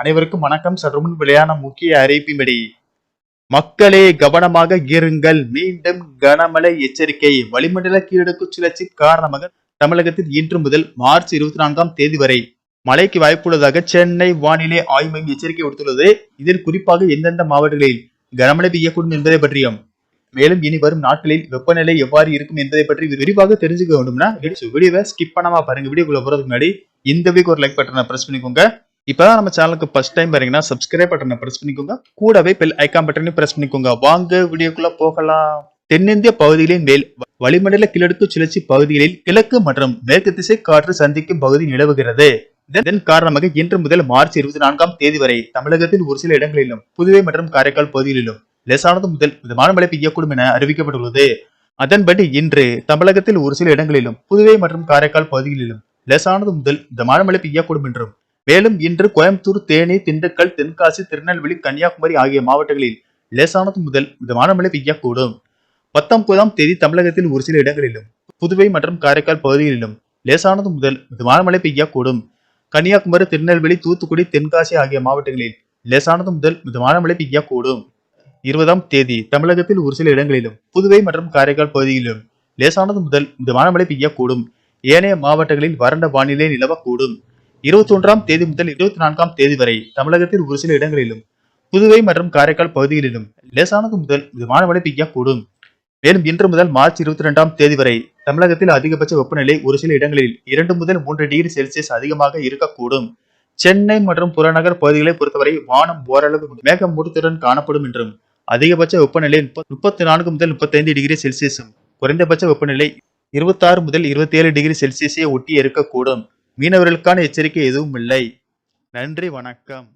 அனைவருக்கும் வணக்கம். சற்று முன் வெளியான முக்கிய அறிவிப்பின்படி மக்களே கவனமாக இருங்கள். மீண்டும் கனமழை எச்சரிக்கை. வளிமண்டல கீழடுக்கு சுழற்சி காரணமாக தமிழகத்தில் இன்று முதல் மார்ச் இருபத்தி நான்காம் தேதி வரை மழைக்கு வாய்ப்புள்ளதாக சென்னை வானிலை ஆய்வு மையம் எச்சரிக்கை விடுத்துள்ளது. இதில் குறிப்பாக எந்தெந்த மாவட்டங்களில் கனமழை பெய்யக்கூடும் என்பதை பற்றியும் மேலும் இனி வரும் நாட்களில் வெப்பநிலை எவ்வாறு இருக்கும் என்பதை பற்றி விரிவாக தெரிஞ்சுக்க வேண்டும்னா வீடியோவை ஸ்கிப் பண்ணாம பாருங்க. வீடியோக்குள்ள போறதுக்கு முன்னாடி இந்த வீக் ஒரு லைக் பட்டனை பிரஸ் பண்ணிக்கோங்க. இப்பதான் நம்ம சேனலுக்கு ஃபர்ஸ்ட் டைம் பாருங்கன்னா சப்ஸ்கிரைப் பட்டனை பிரஸ் பண்ணிக்கோங்க. கூடவே பெல் ஐக்கான் பட்டனையும் பிரஸ் பண்ணிக்கோங்க. வாங்க வீடியோக்குள்ள போகலாம். தென்னிந்திய பகுதிகளின் மேல் வளிமண்டல கிழக்கு சுழற்சி பகுதிகளில் கிழக்கு மற்றும் மேற்கு திசை காற்று சந்திக்கும் பகுதி நிலவுகிறது. இதன் காரணமாக இன்று முதல் மார்ச் இருபத்தி நான்காம் தேதி வரை தமிழகத்தில் ஒரு சில இடங்களிலும் புதுவை மற்றும் காரைக்கால் பகுதிகளிலும் லேசானது முதல் மிதமான மழை பெய்யக்கூடும் என அறிவிக்கப்பட்டுள்ளது. அதன்படி இன்று தமிழகத்தில் ஒரு சில இடங்களிலும் புதுவை மற்றும் காரைக்கால் பகுதிகளிலும் லேசானது முதல் மிதமான மழை பெய்யக்கூடும் என்றும் மேலும் இன்று கோயம்புத்தூர் தேனி திண்டுக்கல் தென்காசி திருநெல்வேலி கன்னியாகுமரி ஆகிய மாவட்டங்களில் லேசானது முதல் மிதமான மழை பெய்யக்கூடும். பத்தொன்பதாம் தேதி தமிழகத்தில் ஒரு சில இடங்களிலும் புதுவை மற்றும் காரைக்கால் பகுதிகளிலும் லேசானது முதல் மிதமான மழை பெய்யக்கூடும். கன்னியாகுமரி திருநெல்வேலி தூத்துக்குடி தென்காசி ஆகிய மாவட்டங்களில் லேசானது முதல் மிதமான மழை பெய்யக்கூடும். இருபதாம் தேதி தமிழகத்தில் ஒரு சில இடங்களிலும் புதுவை மற்றும் காரைக்கால் பகுதிகளிலும் லேசானது முதல் மிதமான மழை பெய்யக்கூடும். ஏனைய மாவட்டங்களில் வறண்ட வானிலை நிலவக்கூடும். இருபத்தி ஒன்றாம் தேதி முதல் இருபத்தி நான்காம் தேதி வரை தமிழகத்தில் ஒரு சில இடங்களிலும் புதுவை மற்றும் காரைக்கால் பகுதிகளிலும் லேசானது முதல் மிதமான மழை பெய்யக்கூடும். மேலும் இன்று முதல் மார்ச் இருபத்தி இரண்டாம் தேதி வரை தமிழகத்தில் அதிகபட்ச வெப்பநிலை ஒரு சில இடங்களில் இரண்டு முதல் மூன்று டிகிரி செல்சியஸ் அதிகமாக இருக்கக்கூடும். சென்னை மற்றும் புறநகர் பகுதிகளை பொறுத்தவரை வானம் ஓரளவு மேகமூட்டத்துடன் காணப்படும் என்றும் அதிகபட்ச வெப்பநிலை முப்பத்தி நான்கு முதல் முப்பத்தைந்து டிகிரி செல்சியஸும் குறைந்தபட்ச வெப்பநிலை இருபத்தாறு முதல் இருபத்தி ஏழு டிகிரி செல்சியஸை ஒட்டி இருக்கக்கூடும் மீனவர்களுக்கான எச்சரிக்கை எதுவும் இல்லை. நன்றி வணக்கம்.